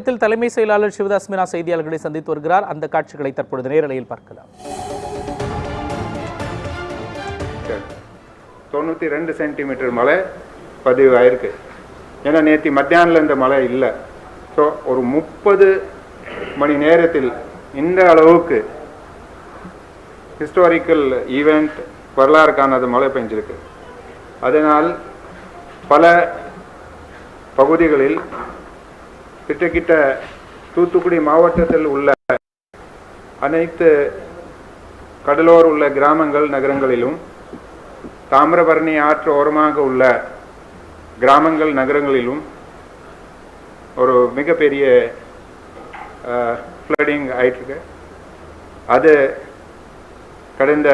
தமிழகத்தில் தலைமை செயலாளர் சிவதாஸ் மீனா செய்தியாளர்களை சந்தித்து வருகிறார். அந்த காட்சிகளை தற்பொழுது நேரலையில் பார்க்கலாம். தொண்ணூற்றி ரெண்டு சென்டிமீட்டர் மழை பதிவு ஆயிருக்கு. ஏன்னா நேற்று மத்தியானில் இந்த மழை இல்லை. ஸோ ஒரு முப்பது மணி நேரத்தில் இந்த அளவுக்கு ஹிஸ்டாரிக்கல் ஈவெண்ட் வரலாறு காணாத மழை பெஞ்சிருக்கு. அதனால் பல பகுதிகளில் கிட்டக்கிட்ட தூத்துக்குடி மாவட்டத்தில் உள்ள அனைத்து கடலோர் உள்ள கிராமங்கள் நகரங்களிலும் தாமிரபரணி ஆற்று ஓரமாக உள்ள கிராமங்கள் நகரங்களிலும் ஒரு மிகப்பெரிய ஃப்ளடிங் ஆயிட்டுருக்கு. அது கடந்த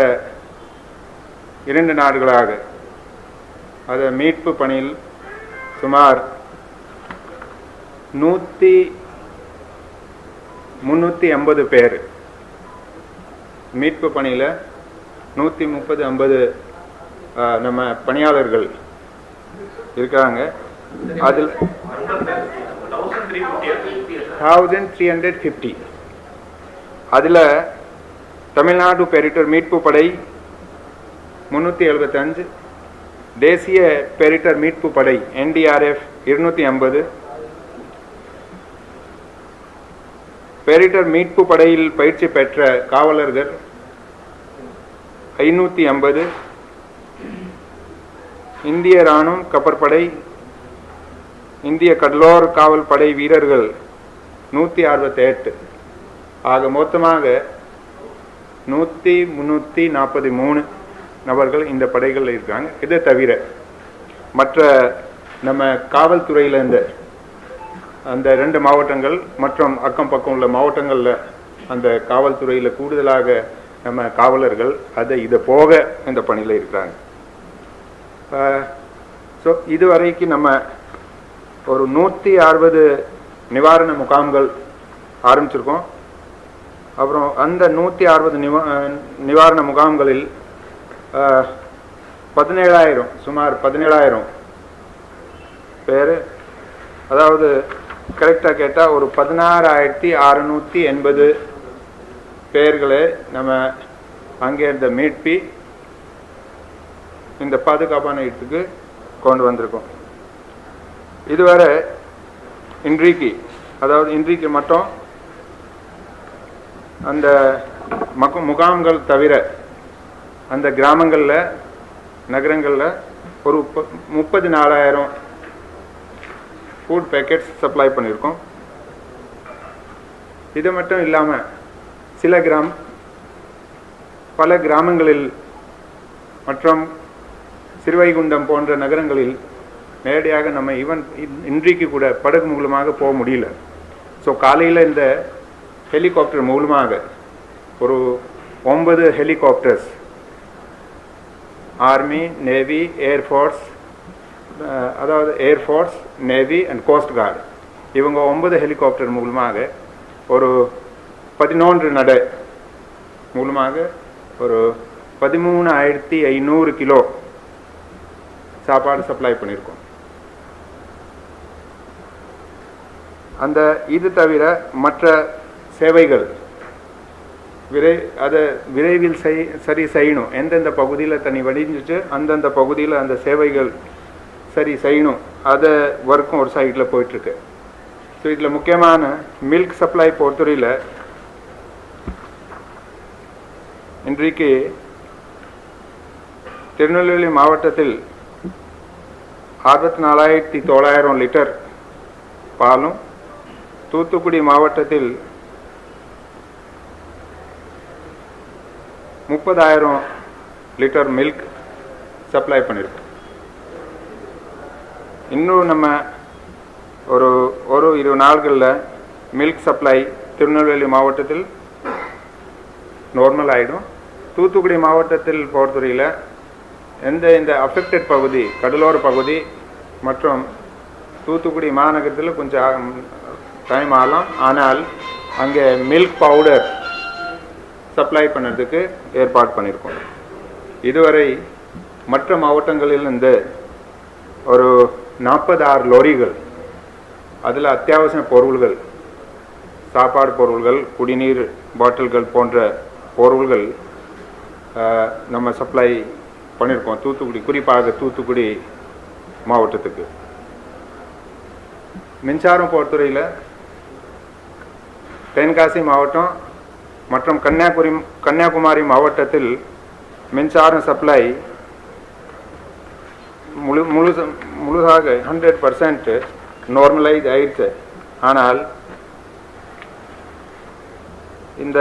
இரண்டு நாடுகளாக அது மீட்பு பணியில் சுமார் நூற்றி முந்நூற்றி ஐம்பது பேர். மீட்பு பணியில் நூற்றி முப்பது ஐம்பது நம்ம பணியாளர்கள் இருக்காங்க. அதில் தௌசண்ட் த்ரீ ஹண்ட்ரட் ஃபிஃப்டி அதில் தமிழ்நாடு பேரிட்டர் மீட்பு படை முந்நூற்றி எழுபத்தஞ்சு தேசிய பேரிட்டர் மீட்பு படை என்டிஆர்எஃப் இருநூற்றி ஐம்பது பேரிட்டர் மீட்பு படையில் பயிற்சி பெற்ற காவலர்கள் ஐநூற்றி ஐம்பது இந்திய இராணுவம் கப்பற்படை இந்திய கடலோர காவல் படை வீரர்கள் நூற்றி அறுபத்தி எட்டு ஆக மொத்தமாக நூற்றி முந்நூற்றி நாற்பத்தி மூணு நபர்கள் இந்த படைகளில் இருக்காங்க. இதை தவிர மற்ற நம்ம காவல்துறையிலேருந்து அந்த ரெண்டு மாவட்டங்கள் மற்றும் அக்கம் பக்கம் உள்ள மாவட்டங்களில் அந்த காவல்துறையில் கூடுதலாக நம்ம காவலர்கள் அதை இதை போக இந்த பணியில் இருக்கிறாங்க. ஸோ இதுவரைக்கும் நம்ம ஒரு நூற்றி அறுபது நிவாரண முகாம்கள் ஆரம்பிச்சிருக்கோம். அப்புறம் அந்த நூற்றி அறுபது நிவா நிவாரண முகாம்களில் பதினேழாயிரம் சுமார் பதினேழாயிரம் பேர் அதாவது கரெக்டாக கேட்டால் ஒரு பதினாறாயிரத்தி அறநூற்றி எண்பது பேர்களை நம்ம அங்கே இருந்த மீட்பி இந்த பாதுகாப்பான இடத்துக்கு கொண்டு வந்திருக்கோம். இதுவரை இன்றைக்கு அதாவது இன்றைக்கு மட்டும் அந்த மக்கு முகாம்கள் தவிர அந்த கிராமங்களில் நகரங்களில் ஒரு முப்பது நாலாயிரம் ஃபுட் பேக்கெட்ஸ் சப்ளை பண்ணியிருக்கோம் இது மட்டும் இல்லாமல் சில கிராம் பல கிராமங்களில் மற்றும் சிறுவைகுண்டம் போன்ற நகரங்களில் நேரடியாக நம்ம ஈவன் இன்றைக்கு கூட படகு மூலமாக போக முடியல. ஸோ காலையில் இந்த ஹெலிகாப்டர் மூலமாக ஒரு ஒன்பது helicopters army navy air force அதாவது air force navy and coast guard இவங்க ஒன்பது ஹெலிகாப்டர் மூலமாக ஒரு பதினொன்று நடை மூலமாக ஒரு பதிமூணு ஆயிரத்தி ஐநூறு கிலோ சாப்பாடு சப்ளை பண்ணியிருக்கோம். அந்த இது தவிர மற்ற சேவைகள் விரை அதை விரைவில் செய் சரி செய்யணும். எந்தெந்த பகுதியில் தண்ணி வடிஞ்சிட்டு அந்தந்த பகுதியில் அந்த சேவைகள் சரி செய்யணும். அதை ஒர்க்கும் ஒரு சைடில் போயிட்டுருக்கு. ஸோ இதில் முக்கியமான மில்க் சப்ளை பொறுத்தவரையில் இன்றைக்கு திருநெல்வேலி மாவட்டத்தில் அறுபத்தி நாலாயிரத்தி தொள்ளாயிரம் லிட்டர் பாலும் தூத்துக்குடி மாவட்டத்தில் முப்பதாயிரம் லிட்டர் மில்க் சப்ளை பண்ணியிருக்கோம் இன்னும் நம்ம ஒரு ஒரு இரு நாள்களில் மில்க் சப்ளை திருநெல்வேலி மாவட்டத்தில் நார்மல் ஆகிடும் தூத்துக்குடி மாவட்டத்தில் பொறுத்தவரையில் எந்த இந்த அஃபெக்டட் பகுதி கடலோர பகுதி மற்றும் தூத்துக்குடி மாநகரத்தில் கொஞ்சம் டைம் ஆகலாம். ஆனால் அங்கே மில்க் பவுடர் சப்ளை பண்ணுறதுக்கு ஏற்பாடு பண்ணியிருக்கோம் இதுவரை மற்ற மாவட்டங்களிலிருந்து ஒரு நாற்பதாறு லொரிகள் அதில் அத்தியாவசிய பொருள்கள் சாப்பாடு பொருள்கள் குடிநீர் பாட்டில்கள் போன்ற பொருள்கள் நம்ம சப்ளை பண்ணியிருக்கோம். தூத்துக்குடி குறிப்பாக தூத்துக்குடி மாவட்டத்துக்கு. மின்சாரம் பொறுத்துறையில் தென்காசி மாவட்டம் மற்றும் கன்னியாகுமரி கன்னியாகுமரி மாவட்டத்தில் மின்சாரம் சப்ளை முழு முழு முழுதாக ஹண்ட்ரட் பர்சன்ட் நார்மலைஸ் ஆயிடுச்சு. ஆனால் இந்த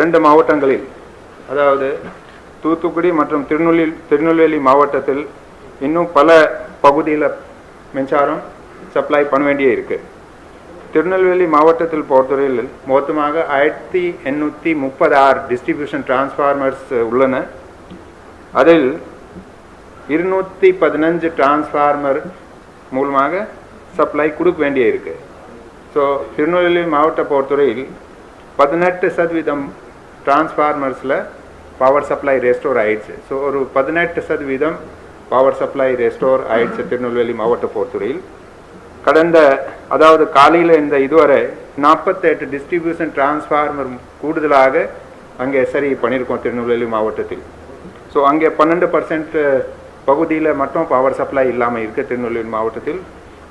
ரெண்டு மாவட்டங்களில் அதாவது தூத்துக்குடி மற்றும் திருநெல்வேலி திருநெல்வேலி மாவட்டத்தில் இன்னும் பல பகுதியில் மின்சாரம் சப்ளை பண்ண வேண்டிய இருக்குது திருநெல்வேலி மாவட்டத்தில் பொறுத்தவரையில் மொத்தமாக ஆயிரத்தி எண்ணூற்றி முப்பது ஆறு டிஸ்ட்ரிபியூஷன் டிரான்ஸ்ஃபார்மர்ஸ் உள்ளன. அதில் இருநூற்றி பதினஞ்சு டிரான்ஸ்ஃபார்மர் மூலமாக சப்ளை கொடுக்க வேண்டிய இருக்கு. ஸோ திருநெல்வேலி மாவட்ட பொறுத்தவரையில் பதினெட்டு சதவீதம் டிரான்ஸ்ஃபார்மர்ஸில் பவர் சப்ளை ரெஸ்டோர் ஆயிடுச்சு. ஸோ ஒரு பதினெட்டு சதவீதம் பவர் சப்ளை ரெஸ்டோர் ஆயிடுச்சு திருநெல்வேலி மாவட்ட பொறுத்துறையில் கடந்த அதாவது காலையில் இந்த இதுவரை நாற்பத்தெட்டு டிஸ்ட்ரிபியூஷன் டிரான்ஸ்ஃபார்மர் கூடுதலாக அங்கே சரி பண்ணியிருக்கோம் திருநெல்வேலி மாவட்டத்தில். ஸோ அங்கே பன்னெண்டு பர்சன்ட் பகுதியில் மட்டும் பவர் சப்ளை இல்லாமல் இருக்கு திருநெல்வேலி மாவட்டத்தில்.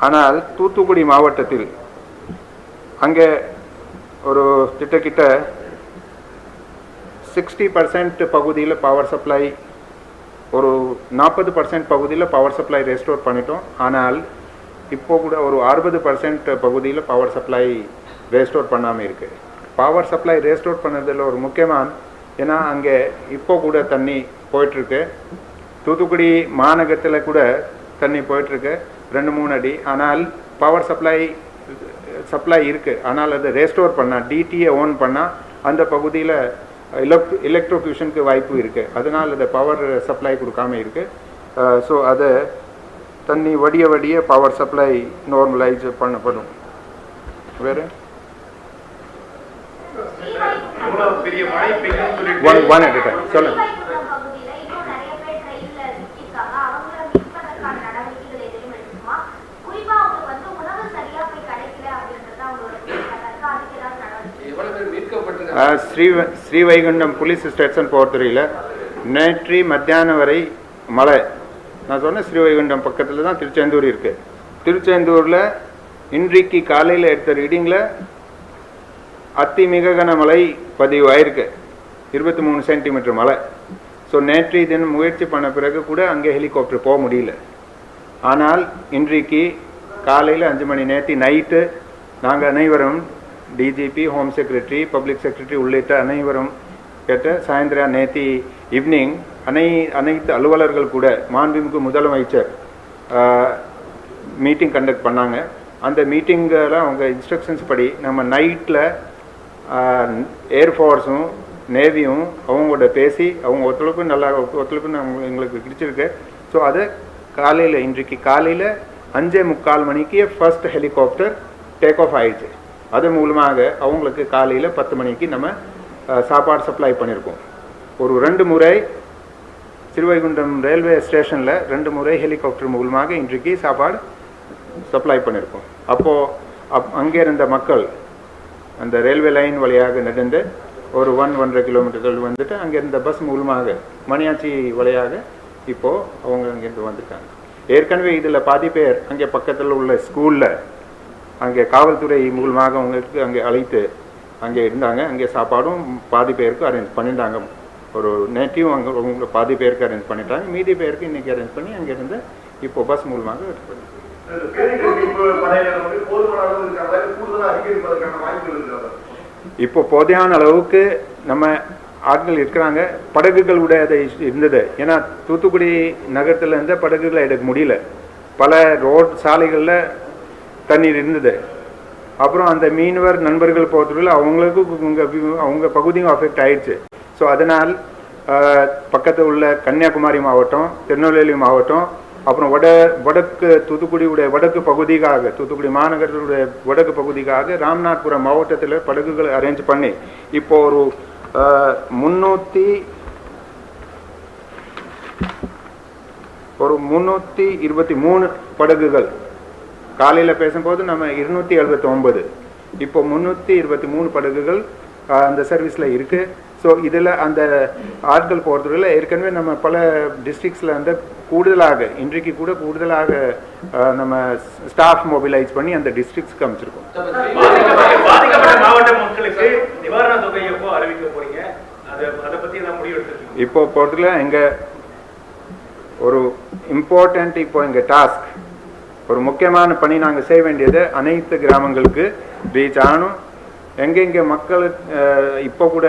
ஆனால் தூத்துக்குடி மாவட்டத்தில் அங்கே ஒரு திட்டக்கிட்ட சிக்ஸ்டி பர்சன்ட் பகுதியில் பவர் சப்ளை ஒரு நாற்பது பர்சன்ட் பகுதியில் பவர் சப்ளை ரெஸ்டோர் பண்ணிட்டோம். ஆனால் இப்போ கூட ஒரு அறுபது பர்சன்ட் பகுதியில் பவர் சப்ளை ரெஸ்டோர் பண்ணாமல் இருக்கு. பவர் சப்ளை ரெஸ்டோர் பண்ணதில் ஒரு முக்கியமான ஏன்னா அங்கே இப்போ கூட தண்ணி போயிட்டுருக்கு தூத்துக்குடி மாநகரத்தில் கூட தண்ணி போயிட்டுருக்கு. ரெண்டு மூணு அடி. ஆனால் பவர் சப்ளை சப்ளை இருக்குது ஆனால் அதை ரெஸ்டோர் பண்ணால் டிடியை ஓன் பண்ணால் அந்த பகுதியில் எலக்ட் எலக்ட்ரோக்யூஷனுக்கு வாய்ப்பு இருக்குது அதனால் அதை பவர் சப்ளை கொடுக்காம இருக்குது ஸோ அதை தண்ணி வடிய வடிய பவர் சப்ளை நார்மலைஸ் பண்ணப்படும். வேறு? ஒன் ஒன் அட் டைம் சொல்லுங்கள் ஸ்ரீவைகுண்டம் பகுதியில இன்னும் நிறைய பேர் ட்ரெயின்ல சிக்கியிருக்காங்க அவங்கள மீட்பதற்கான நடவடிக்கைகள் எதுவும் எடுக்குமா குறிப்பா அவங்களுக்கு வந்து உணவு சரியா போய் கிடைக்கல அப்படின்றது அவங்களோட குற்றச்சாட்டா இருக்கு அதுக்கு ஏதாவது நடவடிக்கை எவ்வளவு பேர் மீட்கப்பட்டிருக்காங்க ஆஹ் ஸ்ரீ ஸ்ரீவைகுண்டம் போலீஸ் ஸ்டேஷன் பொறுத்தவரையில் நேற்று மத்தியானம் வரை மழை. நான் சொன்னேன் ஸ்ரீவைகுண்டம் பக்கத்தில் தான் திருச்செந்தூர் இருக்குது திருச்செந்தூரில் இன்றைக்கு காலையில் எடுத்த ரீடிங்கில் அத்திமிக கனமழை பதிவு ஆயிருக்கு இருபத்தி மூணு சென்டிமீட்டர் மழை. ஸோ நேற்று தினம் முயற்சி பண்ண பிறகு கூட அங்கே ஹெலிகாப்டர் போக முடியல. ஆனால் இன்றைக்கு காலையில் அஞ்சு மணி நேற்று நைட்டு நாங்கள் அனைவரும் DGP home secretary public secretary உள்ளிட்ட அனைவரும் கேட்ட சாயந்தரம் நேத்தி ஈவினிங் அனை அனைத்து அலுவலர்கள் கூட மாண்புமிகு முதலமைச்சர் மீட்டிங் கண்டக்ட் பண்ணாங்க. அந்த மீட்டிங்கில் அவங்க இன்ஸ்ட்ரக்ஷன்ஸ் படி நம்ம நைட்டில் ஏர்ஃபோர்ஸும் நேவியும் அவங்களோட பேசி அவங்க ஒத்துழைப்பு நல்லா ஒத்துழைப்பு நம்ம எங்களுக்கு கிடைச்சிருக்கு. ஸோ அதை காலையில் இன்றைக்கு காலையில் அஞ்சே முக்கால் மணிக்கு ஃபர்ஸ்ட் ஹெலிகாப்டர் டேக் ஆஃப் ஆயிடுச்சு. அது மூலமாக அவங்களுக்கு காலையில் பத்து மணிக்கு நம்ம சாப்பாடு சப்ளை பண்ணியிருக்கோம் ஒரு ரெண்டு முறை திருவைகுண்டம் ரயில்வே ஸ்டேஷனில் ரெண்டு முறை ஹெலிகாப்டர் மூலமாக இன்றைக்கு சாப்பாடு சப்ளை பண்ணியிருக்கோம் அப்போது அப் அங்கே இருந்த மக்கள் அந்த ரயில்வே லைன் வழியாக நடந்து ஒரு ஒன் ஒன்றரை கிலோமீட்டர்கள் வந்துட்டு அங்கே இருந்த பஸ் மூலமாக மணியாச்சி வழியாக இப்போது அவங்க அங்கேருந்து வந்துட்டாங்க. ஏற்கனவே இதில் பாதி பேர் அங்கே பக்கத்தில் உள்ள ஸ்கூலில் அங்கே காவல்துறை மூலமாக அவங்களுக்கு அங்கே அழைத்து அங்கே இருந்தாங்க. அங்கே சாப்பாடும் பாதி பேருக்கு அரேஞ்ச் பண்ணிட்டாங்க. ஒரு நேற்றையும் அங்கே அவங்க பாதி பேருக்கு அரேஞ்ச் பண்ணிட்டாங்க. மீதி பேருக்கு இன்னைக்கு அரேஞ்ச் பண்ணி அங்கேருந்து இப்போ பஸ் மூலமாக இப்போ போதையான அளவுக்கு நம்ம ஆட்கள் இருக்கிறாங்க. படகுகள் அதை இருந்தது. ஏன்னா தூத்துக்குடி நகரத்தில் இருந்த படகுகளை எடுக்க முடியல. பல ரோட் சாலைகளில் தண்ணீர் இருந்தது. அப்புறம் அந்த மீனவர் நண்பர்கள் பொறுத்தவரையில் அவங்களுக்கும் அவங்க பகுதியும் அஃபெக்ட் ஆயிடுச்சு. ஸோ அதனால் பக்கத்தில் உள்ள கன்னியாகுமரி மாவட்டம் திருநெல்வேலி மாவட்டம் அப்புறம் வட வடக்கு தூத்துக்குடியுடைய வடக்கு பகுதிக்காக தூத்துக்குடி மாநகரத்துடைய வடக்கு பகுதிக்காக ராம்நாத்புரம் மாவட்டத்தில் படகுகளை அரேஞ்ச் பண்ணி இப்போ ஒரு முன்னூற்றி ஒரு முந்நூற்றி இருபத்தி மூணு படகுகள் காலையில் பேசும்போது நம்ம இருநூற்றி எழுபத்தி ஒன்பது இப்போ முந்நூற்றி இருபத்தி மூணு படகுகள் அந்த சர்வீஸில் இருக்குது ஸோ இதில் அந்த ஆட்கள் போகிறதுல ஏற்கனவே நம்ம பல டிஸ்ட்ரிக்ஸில் வந்து கூடுதலாக இன்றைக்கு கூட கூடுதலாக நம்ம ஸ்டாஃப் மொபிலைஸ் பண்ணி அந்த டிஸ்ட்ரிக்ஸ்க்கு அமைச்சிருக்கோம் இப்போ போகிறதுல எங்கள் ஒரு இம்பார்ட்டண்ட் இப்போ எங்கள் டாஸ்க் ஒரு முக்கியமான பணி நாங்கள் செய்ய வேண்டியது அனைத்து கிராமங்களுக்கு. ரீச் ஆகணும் எங்கெங்கே மக்கள் இப்போ கூட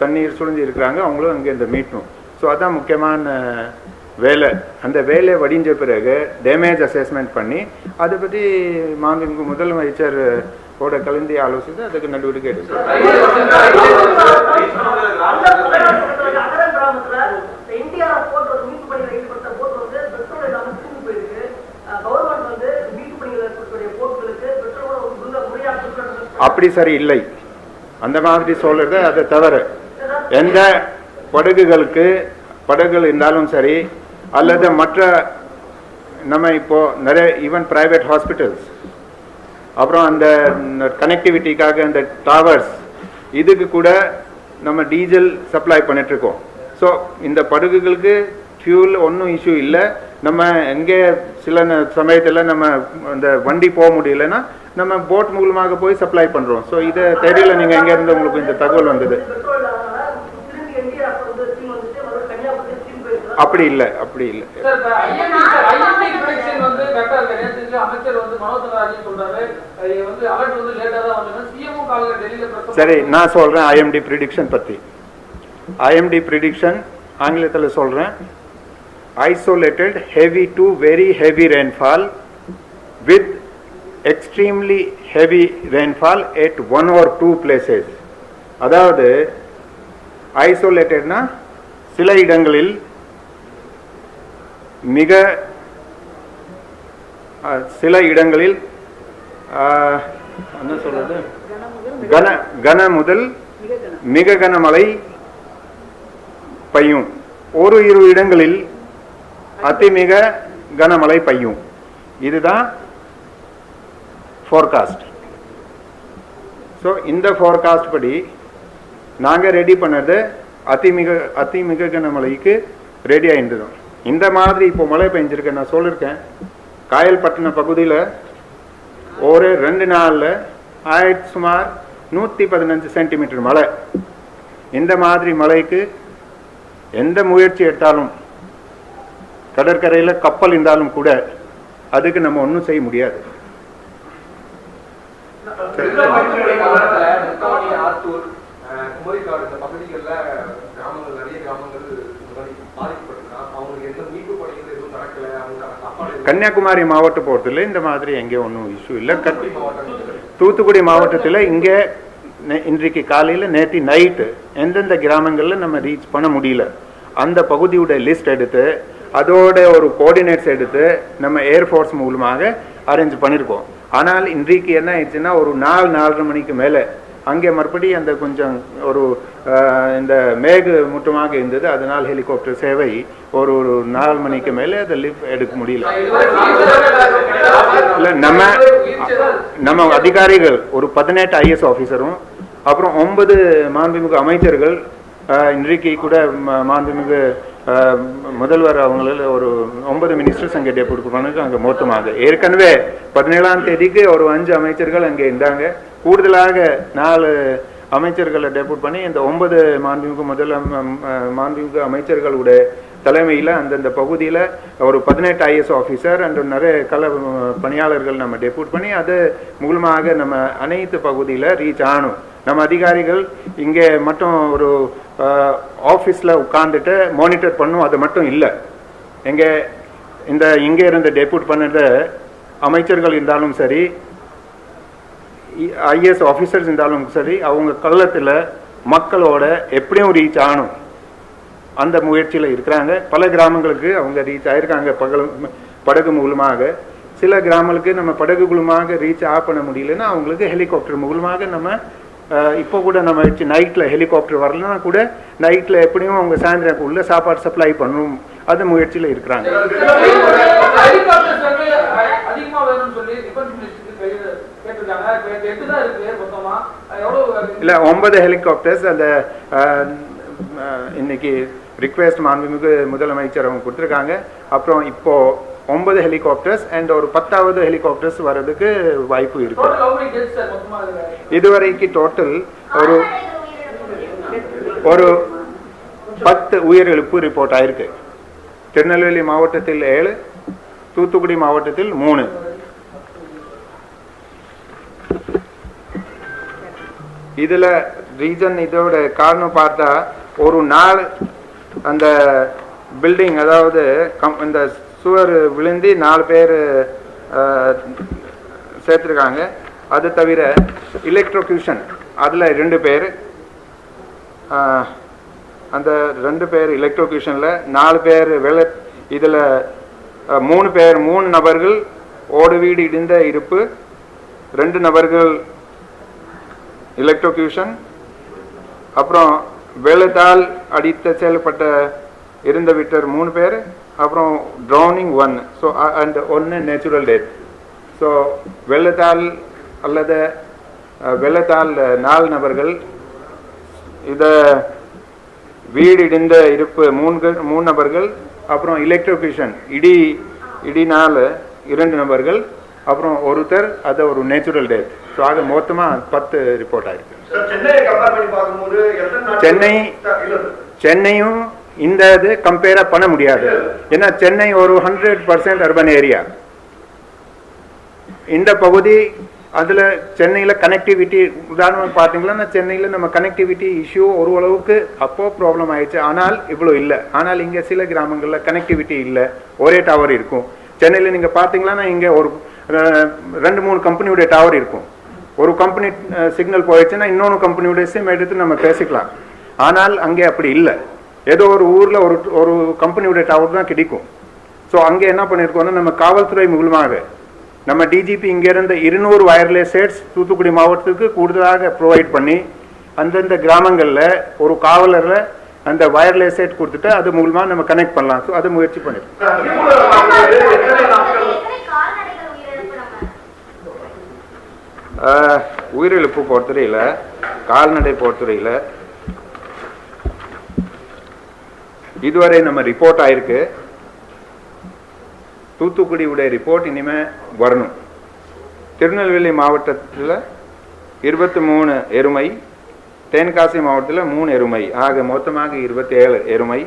தண்ணீர் சுழிஞ்சு இருக்கிறாங்க அவங்களும் அங்கே இந்த மீட்டணும் ஸோ அதான் முக்கியமான வேலை. அந்த வேலையை வடிஞ்ச பிறகு டேமேஜ் அசஸ்மெண்ட் பண்ணி அதை பற்றி மாண்புமிகு முதலமைச்சர் ஓட கலந்து ஆலோசித்து அதுக்கு நடவடிக்கை எடுக்கும் அகரம் கிராமத்துல என்டிஆர் போட்டு ஒரு மீட்பு பணிகளை ஈடுபட்ட போட் வந்து பெட்ரோல் இல்லாம தூங்கி போயிருக்கு கவர்மெண்ட் வந்து மீட்பு பணிகளை இருக்கக்கூடிய போட்டுகளுக்கு பெட்ரோல் உள்ள முறையாக கொடுக்கறது அப்படி சரி இல்லை. அந்த மாதிரி சொல்றது அதை தவறு. எந்த படகுகளுக்கு படகுகள் இருந்தாலும் சரி அல்லது மற்ற நம்ம இப்போ நிறைய ஈவன் பிரைவேட் ஹாஸ்பிட்டல்ஸ் அப்புறம் அந்த கனெக்டிவிட்டிக்காக அந்த டவர்ஸ் இதுக்கு கூட நம்ம டீசல் சப்ளை பண்ணிட்டுருக்கோம். ஸோ இந்த படகுகளுக்கு ஃபியூல் ஒன்றும் இஷ்யூ இல்லை. நம்ம எங்கே சில ந- நம்ம அந்த வண்டி போக முடியலன்னா நம்ம போட் மூலமாக போய் சப்ளை பண்றோம். ஸோ இதை தெரியல நீங்க எங்க இருந்து உங்களுக்கு இந்த தகவல் வந்தது. அப்படி இல்லை அப்படி இல்லை. சார், நான் சொல்றேன் ஐஎம்டி ப்ரிடிக்ஷன் பத்தி. ஐஎம்டி ப்ரிடிக்ஷன் ஆங்கிலத்தில் சொல்றேன். Isolated heavy to very heavy rainfall with extremely heavy rainfall at one or two places அதாவது ஐசோலேட்டட்னா சில இடங்களில் மிக சில இடங்களில் என்ன சொல்றது? கன கன முதல் மிக கனமழை பெய்யும். ஒரு இரு இடங்களில் அதிமிக கனமழை பெய்யும். இதுதான் ஃபோர்காஸ்ட் ஸோ இந்த ஃபோர்காஸ்ட் படி நாங்கள் ரெடி பண்ணது அதிமிக அதிமிக கனமழைக்கு ரெடி ஆகின்றோம் இந்த மாதிரி இப்போ மழை பெஞ்சிருக்கேன் நான் சொல்லியிருக்கேன் காயல்பட்டின பகுதியில் ஒரு ரெண்டு நாளில் ஆயிரத்தி சுமார் நூற்றி பதினஞ்சு சென்டிமீட்டர் மழை. இந்த மாதிரி மழைக்கு எந்த முயற்சி எடுத்தாலும் கடற்கரையில் கப்பல் இருந்தாலும் கூட அதுக்கு நம்ம ஒன்றும் செய்ய முடியாது. ஆத்தூர், குமரிக்காடு இந்த கிராமங்கள் நிறைய கிராமங்கள் அவங்களுக்கு எந்த மீட்பு பணிகள் எதுவும் நடக்கல அவங்களுக்கான சாப்பாடு கன்னியாகுமரி மாவட்ட போகிறதுல இந்த மாதிரி எங்கேயும் ஒன்றும் இஷ்யூ இல்லை. தூத்துக்குடி மாவட்டத்தில் இங்கே இன்றைக்கு காலையில் நேற்று நைட்டு எந்தெந்த கிராமங்களில் நம்ம ரீச் பண்ண முடியல. அந்த பகுதியோட லிஸ்ட் எடுத்து அதோட ஒரு கோஆர்டினேட்ஸ் எடுத்து நம்ம ஏர்ஃபோர்ஸ் மூலமாக அரேஞ்ச் பண்ணியிருக்கோம் ஆனால் இன்றைக்கு என்ன ஆயிடுச்சுன்னா ஒரு நாலு நாலரை மணிக்கு மேலே அங்கே மறுபடியும் அந்த கொஞ்சம் ஒரு இந்த மேகு முட்டமாக இருந்தது. அதனால் ஹெலிகாப்டர் சேவை ஒரு ஒரு நாலு மணிக்கு மேலே அதை லிஃப்ட் எடுக்க முடியல. இல்லை நம்ம நம்ம அதிகாரிகள் ஒரு பதினெட்டு ஐஎஸ் ஆஃபீஸரும் அப்புறம் ஒன்பது மாண்புமிகு அமைச்சர்கள் இன்றைக்கு கூட மாண்புமிகு முதல்வர் அவங்களில் ஒரு ஒன்பது மினிஸ்டர்ஸ் அங்கே டெபுட் பண்ணது அங்கே மொத்தமாக. ஏற்கனவே பதினேழாம் தேதிக்கு ஒரு அஞ்சு அமைச்சர்கள் அங்கே இருந்தாங்க. கூடுதலாக நாலு அமைச்சர்களை டெபுட் பண்ணி இந்த ஒன்பது மாண்புமிகு முதல் மாண்புமிகு அமைச்சர்களுடைய தலைமையில் அந்தந்த பகுதியில் ஒரு பதினெட்டு ஐஎஸ் ஆஃபீஸர் அண்ட் நிறைய கல பணியாளர்கள் நம்ம டெபுட் பண்ணி அது மூலமாக நம்ம அனைத்து பகுதியில் ரீச் ஆகணும். நம்ம அதிகாரிகள் இங்கே மட்டும் ஒரு ஆஃபீஸில் உட்காந்துட்டு மானிட்டர் பண்ணும் அது மட்டும் இல்லை. எங்கே இந்த இங்கே இருந்து டெப்யூட் பண்ணுற அமைச்சர்கள் இருந்தாலும் சரி ஐஏஎஸ் ஆஃபீஸர்ஸ் இருந்தாலும் சரி அவங்க கள்ளத்தில் மக்களோட எப்படியும் ரீச் ஆகணும். அந்த முயற்சியில் இருக்கிறாங்க. பல கிராமங்களுக்கு அவங்க ரீச் ஆயிருக்காங்க. பகல் படகு மூலமாக. சில கிராமங்களுக்கு நம்ம படகு மூலமாக ரீச் ஆஃப் பண்ண முடியலன்னா அவங்களுக்கு ஹெலிகாப்டர் மூலமாக நம்ம இப்போ கூட நம்ம நைட்டில் ஹெலிகாப்டர் வரலன்னா கூட நைட்டில் எப்படியும் அவங்க சாயந்தரக்குள்ள சாப்பாடு சப்ளை பண்ணணும் அந்த முயற்சியில் இருக்கிறாங்க. அது இல்லை ஒன்பது ஹெலிகாப்டர்ஸ் அந்த இன்னைக்கு ரிக்வெஸ்ட் மாண்புமிகு முதலமைச்சர் அவங்க கொடுத்துருக்காங்க. அப்புறம் இப்போ ஒன்பது ஹெலிகாப்டர்ஸ் அண்ட் ஒரு பத்தாவது ஹெலிகாப்டர்ஸ் வர்றதுக்கு வாய்ப்பு இருக்கு. இதுவரைக்கு டோட்டல் ஒரு ஒரு பத்து உயிரிழப்பு ரிப்போர்ட் ஆயிருக்கு. திருநெல்வேலி மாவட்டத்தில் ஏழு தூத்துக்குடி மாவட்டத்தில் மூணு. இதுல ரீசன் இதோட காரணம் பார்த்தா ஒரு நாள் அந்த பில்டிங் அதாவது கம்- இந்த சுவர் விழுந்து நாலு பேர் சேர்த்துருக்காங்க. அது தவிர எலக்ட்ரோக்யூஷன் அதில் ரெண்டு பேர் அந்த ரெண்டு பேர் எலக்ட்ரோக்யூஷனில் நாலு பேர் வெள இதில் மூணு பேர் மூணு நபர்கள் ஓடு வீடு இடிந்த இருப்பு ரெண்டு நபர்கள் எலக்ட்ரோக்யூஷன் அப்புறம் வெள்ளத்தால் அடித்த செயல்பட்ட இருந்த விட்டர் மூணு பேர் அப்புறம் ட்ரௌனிங் ஒன் ஸோ அண்ட் ஒன்று நேச்சுரல் டெத் ஸோ வெள்ளத்தால் அல்லது வெள்ளத்தால் நாலு நபர்கள் இத வீடு இடிந்த இருப்பு மூணு மூணு நபர்கள் அப்புறம் எலக்ட்ரோக்யூஷன் இடி இடினால இரண்டு நபர்கள் அப்புறம் ஒருத்தர் அது ஒரு நேச்சுரல் டெத் ஸோ ஆக மொத்தமாக பத்து ரிப்போர்ட் ஆயிருக்கு. சென்னை சென்னையும் இந்த இது கம்பேர் பண்ண முடியாது. ஏன்னா சென்னை ஒரு ஹண்ட்ரட் பர்சன்ட் அர்பன் ஏரியா இந்த பகுதி அதில் சென்னையில் கனெக்டிவிட்டி உதாரணம் பார்த்தீங்கன்னா சென்னையில் நம்ம கனெக்டிவிட்டி இஷ்யூ ஒரு அளவுக்கு அப்போ ப்ராப்ளம் ஆயிடுச்சு. ஆனால் இவ்வளோ இல்லை. ஆனால் இங்கே சில கிராமங்களில் கனெக்டிவிட்டி இல்லை. ஒரே டவர் இருக்கும். சென்னையில் நீங்கள் பார்த்தீங்கன்னா இங்கே ஒரு ரெண்டு மூணு கம்பெனியுடைய டவர் இருக்கும். ஒரு கம்பெனி சிக்னல் uh, போயிடுச்சுன்னா இன்னொன்று கம்பெனியோட சிம் எடுத்து நம்ம பேசிக்கலாம். ஆனால் அங்கே அப்படி இல்லை. ஏதோ ஒரு ஊரில் ஒரு ஒரு கம்பெனியுடைய டவர் தான் கிடைக்கும். ஸோ அங்கே என்ன பண்ணியிருக்கோம்னா நம்ம காவல்துறை மூலமாக நம்ம டிஜிபி இங்கேருந்து இருநூறு வயர்லெஸ் செட்ஸ் தூத்துக்குடி மாவட்டத்துக்கு கூடுதலாக ப்ரொவைட் பண்ணி அந்தந்த கிராமங்களில் ஒரு காவலரில் அந்த வயர்லெஸ் செட் கொடுத்துட்டு அது மூலமாக நம்ம கனெக்ட் பண்ணலாம். ஸோ அதை முயற்சி பண்ணியிருக்கோம் சார், ரிப்போர்ட்டை பார்க்கும்போது எத்தனை நாட்கள் எத்தனை கால்நடைகள் உயிரிழப்பு நம்ம ஆஹ், உயிரிழப்பு பொறுத்தவரையில் கால்நடை பொறுத்தவரையில் இதுவரை நம்ம ரிப்போர்ட் ஆயிருக்கு. தூத்துக்குடியுடைய ரிப்போர்ட் இனிமே வரணும். திருநெல்வேலி மாவட்டத்தில் இருபத்தி மூணு எருமை தென்காசி மாவட்டத்தில் மூணு எருமை. ஆக மொத்தமாக இருபத்தி ஏழு எருமை.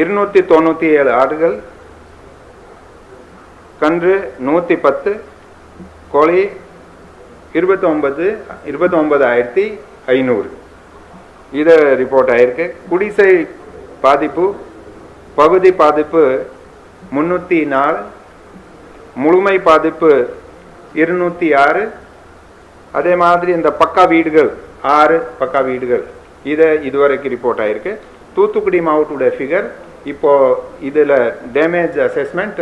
இருநூற்றி தொண்ணூற்றி ஏழு ஆடுகள். கன்று நூற்றி பத்து கோழி இருபத்தி ஒன்பது இருபத்தி ஒன்பதாயிரத்தி ஐநூறு. இது ரிப்போர்ட் ஆயிருக்கு. குடிசை பாதிப்பு பகுதி பாதிப்பு முந்நூற்றி நாலு முழுமை பாதிப்பு இருநூற்றி ஆறு அதே மாதிரி இந்த பக்கா வீடுகள் ஆறு பக்கா வீடுகள். இதை இதுவரைக்கும் ரிப்போர்ட் ஆயிருக்கு. தூத்துக்குடி மாவட்டோட ஃபிகர் இப்போது இதில் டேமேஜ் அசஸ்மெண்ட்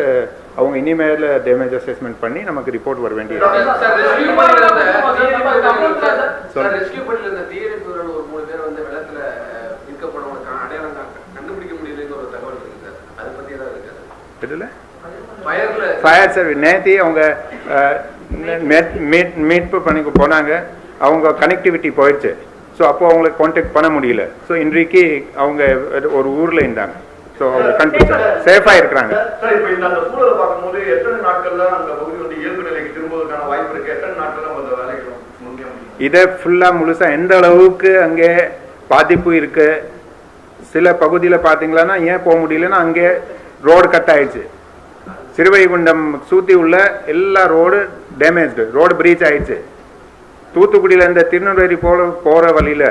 அவங்க இனிமேல் டேமேஜ் அசஸ்மெண்ட் பண்ணி நமக்கு ரிப்போர்ட் வர வேண்டியது. சார் ரெஸ்கியூ பண்ணில இருந்த சொல்லு. சார் ரெஸ்கியூ பண்ணில இருந்த தீயணைப்பு வீரர்கள் ஒரு மூணு பேர் வந்து வெள்ளத்துல அஹ், மீட்கப்படவங்களுக்கான அடையாளம் கா- கண்டுபிடிக்க முடியலன்னு ஒரு தகவல் இருக்கு சார். அதை பத்தி ஏதாவது இருக்கா சார்? இதில் ஃபயர்ல ஃபயர் சர்வீஸ் நேத்தி அவங்க அஹ், மீட் மீட் மீட்பு பண்ணி போனாங்க. அவங்க கனெக்டிவிட்டி போயிடுச்சு ஸோ அப்போ அவங்களுக்கு கான்டாக்ட் பண்ண முடியல. ஸோ இன்றைக்கு அவங்க ஒரு ஊரில் இருந்தாங்க. ஸோ அவங்க சேஃபாக இருக்கிறாங்க. சார் இப்ப இந்த அந்த சூழலை பார்க்கும்போது எத்தனை நாட்கள்ல அந்த பகுதி வந்து இயல்பு நிலைக்கு திரும்புவதற்கான வாய்ப்பு இருக்கு? எத்தனை நாட்கள் நம்ம அந்த வேலைகளை முடிக்க முடியும் இதை ஃபுல்லாக முழுசாக எந்த அளவுக்கு அங்கே பாதிப்பு இருக்கு? சில பகுதியில் பார்த்தீங்களன்னா ஏன் போக முடியலன்னா அங்கே ரோடு கட் ஆயிடுச்சு. சிறுவைகுண்டம் சுற்றி உள்ள எல்லா ரோடு டேமேஜ்டு ரோடு பிரீச் ஆயிடுச்சு. தூத்துக்குடியில் இந்த திருநெல்வேலி போல போகிற வழியில்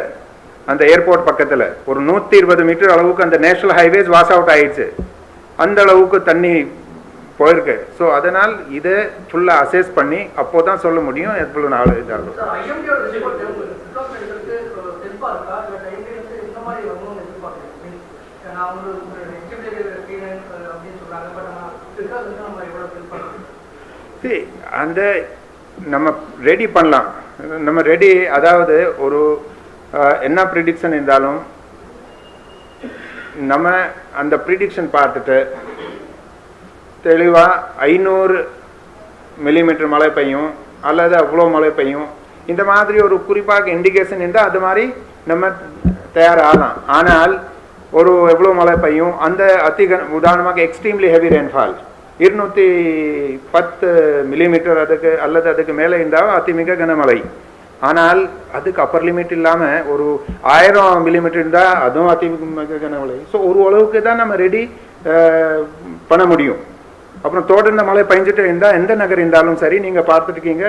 அந்த ஏர்போர்ட் பக்கத்தில். ஒரு நூற்றி இருபது மீட்டர் அளவுக்கு அந்த நேஷனல் ஹைவேஸ் வாஷ் அவுட் ஆயிடுச்சு. அந்த அளவுக்கு தண்ணி போயிருக்கு. ஸோ அதனால் இதை ஃபுல்லாக அசஸ் பண்ணி அப்போ தான் சொல்ல முடியும் எவ்வளோ நாள் இதாகும். அந்த நம்ம ரெடி பண்ணலாம். நம்ம ரெடி அதாவது ஒரு என்ன ப்ரிடிக்ஷன் இருந்தாலும் நம்ம அந்த ப்ரிடிக்ஷன் பார்த்துட்டு தெளிவாக ஐநூறு மில்லிமீட்டர் மழை பெய்யும் அல்லது அவ்வளோ மழை பெய்யும். இந்த மாதிரி ஒரு குறிப்பாக இண்டிகேஷன் இருந்தால் அது மாதிரி நம்ம தயாராகலாம். ஆனால் ஒரு எவ்வளோ மழை பெய்யும் அந்த அதிக உதாரணமாக எக்ஸ்ட்ரீம்லி ஹெவி ரெயின்ஃபால் இருநூற்றி பத்து மில்லிமீட்டர் அதுக்கு அல்லது அதுக்கு மேலே இருந்தால் அதிமிக கனமழை. ஆனால் அதுக்கு அப்பர் லிமிட் இல்லாமல் ஒரு ஆயிரம் மில்லிமீட்டர் இருந்தால் அதுவும் அதிமிக கனமழை ஸோ ஒரு அளவுக்கு தான் நம்ம ரெடி பண்ண முடியும். அப்புறம் தொடர்ந்து மழை பயஞ்சிட்டு இருந்தால் எந்த நகர் இருந்தாலும் சரி நீங்கள் பார்த்துருக்கீங்க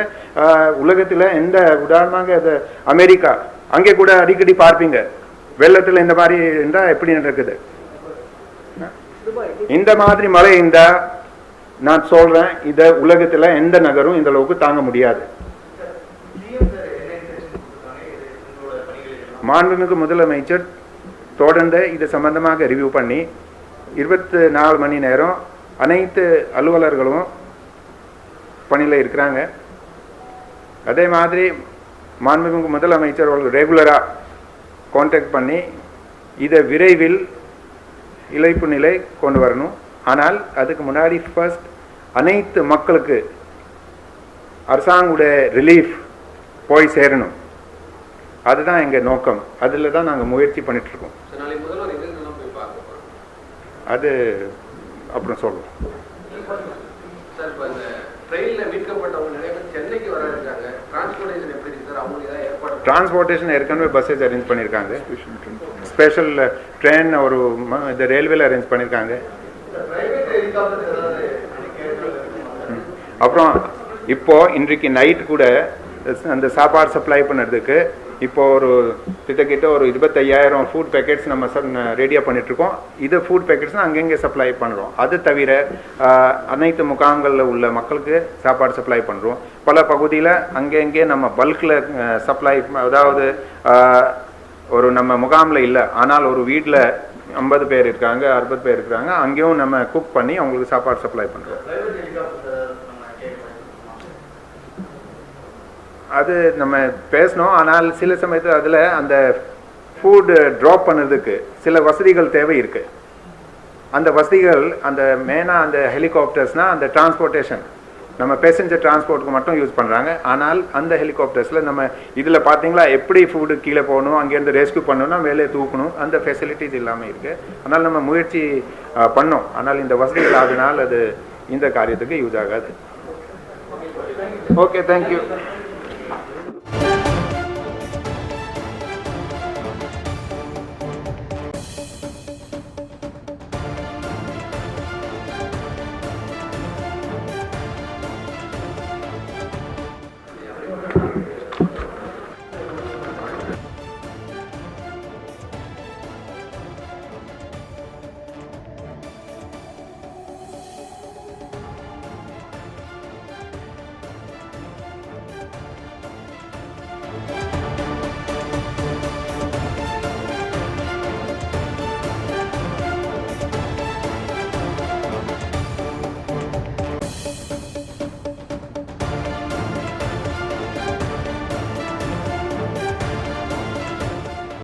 உலகத்தில் எந்த உதாரணமாக அது? அமெரிக்கா. அங்கே கூட அடிக்கடி பார்ப்பீங்க. வெள்ளத்தில் இந்த மாதிரி இருந்தால் எப்படி நடக்குது? இந்த மாதிரி மழை இருந்தா நான் சொல்றேன் இதை உலகத்துல எந்த நகரும் இந்த அளவுக்கு தாங்க முடியாது. மாண்புமிகு முதலமைச்சர் தொடர்ந்து இது சம்பந்தமாக ரிவ்யூ பண்ணி இருபத்தி நாலு மணி நேரம் அனைத்து அலுவலர்களும் பணியில் இருக்கிறாங்க. அதே மாதிரி மாண்புமிகு முதலமைச்சர் அவர்கள் ரெகுலராக கான்டாக்ட் பண்ணி இதை விரைவில் இழைப்பு நிலை கொண்டு வரணும். ஆனால் அதுக்கு முன்னாடி ஃபர்ஸ்ட் அனைத்து மக்களுக்கு அரசாங்குடைய ரிலீஃப் போய் சேரணும். அதுதான் எங்கள் நோக்கம். அதில் தான் நாங்கள் முயற்சி போறோம். அது அப்புறம் சொல்லுவோம் டிரான்ஸ்போர்ட்டேஷன் ஏற்கனவே பஸ்ஸஸ் அரேஞ்ச் பண்ணியிருக்காங்க ஸ்பெஷல் ட்ரெயின் ஒரு இந்த ரயில்வேல அரேஞ்ச் பண்ணியிருக்காங்க அப்புறம் இப்போ இன்றைக்கு நைட் கூட அந்த சாப்பாடு சப்ளை பண்ணுறதுக்கு இப்போ ஒரு கிட்டத்தட்ட ஒரு இருபத்தையாயிரம் ஃபுட் பேக்கெட்ஸ் நம்ம ரெடியாக பண்ணிட்டுருக்கோம். இது ஃபுட் பேக்கெட்ஸ்னால் அங்கங்கே சப்ளை பண்ணுறோம் அது தவிர அனைத்து முகாம்களில் உள்ள மக்களுக்கு சாப்பாடு சப்ளை பண்ணுறோம் பல பகுதியில் அங்கங்கே நம்ம பல்கில் சப்ளை அதாவது ஒரு நம்ம முகாமில் இல்லை. ஆனால் ஒரு வீட்டில் ஐம்பது பேர் இருக்காங்க அறுபது பேர் இருக்காங்க. அங்கேயும் நம்ம குக் பண்ணி அவங்களுக்கு சாப்பாடு சப்ளை பண்ணுறோம் பிரைவேட் ஹெலிகாப்டர் நம்ம கேட்கலாம் அது நம்ம பேசணும். ஆனால் சில சமயத்தில் அதில் அந்த ஃபுட் ட்ராப் பண்ணுறதுக்கு சில வசதிகள் தேவை இருக்கு. அந்த வசதிகள் அந்த மெயினாக அந்த ஹெலிகாப்டர்ஸ்னால் அந்த டிரான்ஸ்போர்ட்டேஷன் நம்ம பேசஞ்சர் டிரான்ஸ்போர்ட்டுக்கு மட்டும் யூஸ் பண்ணுறாங்க ஆனால் அந்த ஹெலிகாப்டர்ஸில் நம்ம இதில் பார்த்தீங்களா எப்படி ஃபுட்டு கீழே போகணும் அங்கேருந்து ரெஸ்க்யூ பண்ணணும்னா மேலே தூக்கணும் அந்த ஃபெசிலிட்டிஸ் இல்லாமல் இருக்குது ஆனால் நம்ம முயற்சி பண்ணோம். ஆனால் இந்த வசதிகள் ஆகினால் அது இந்த காரியத்துக்கு யூஸ் ஆகாது. Okay thank you